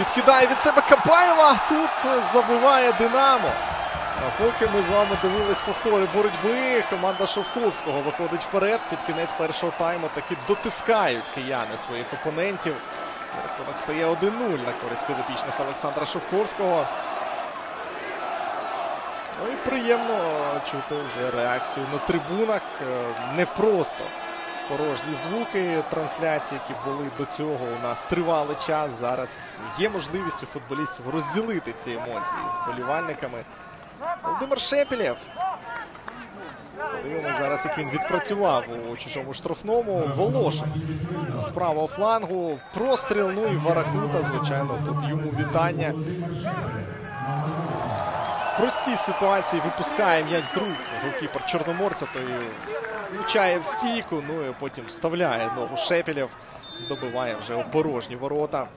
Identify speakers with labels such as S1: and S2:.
S1: Відкидає від себе Капаєва. Тут забиває Динамо. А поки ми з вами дивились повтори боротьби, команда Шовковського виходить вперед. Під кінець першого тайму таки дотискають кияни своїх опонентів. Рахунок стає 1-0 на користь підопічних Олександра Шовковського. Ну і приємно чути вже реакцію на трибунах. Е, Не просто порожні звуки трансляції, які були до цього у нас тривалий час. Зараз є можливість у футболістів розділити ці емоції з болівальниками. Володимир Шепелєв. Подивимося зараз, як він відпрацював у чужому штрафному. Волошин з правого флангу. Простріл, ну і Варакута, звичайно, тут йому вітання. Простій ситуації випускає м'яч з рук голкіпер Чорноморця, то і влучає в стійку, ну і потім вставляє ногу Шепелєв. Добиває вже у порожні ворота.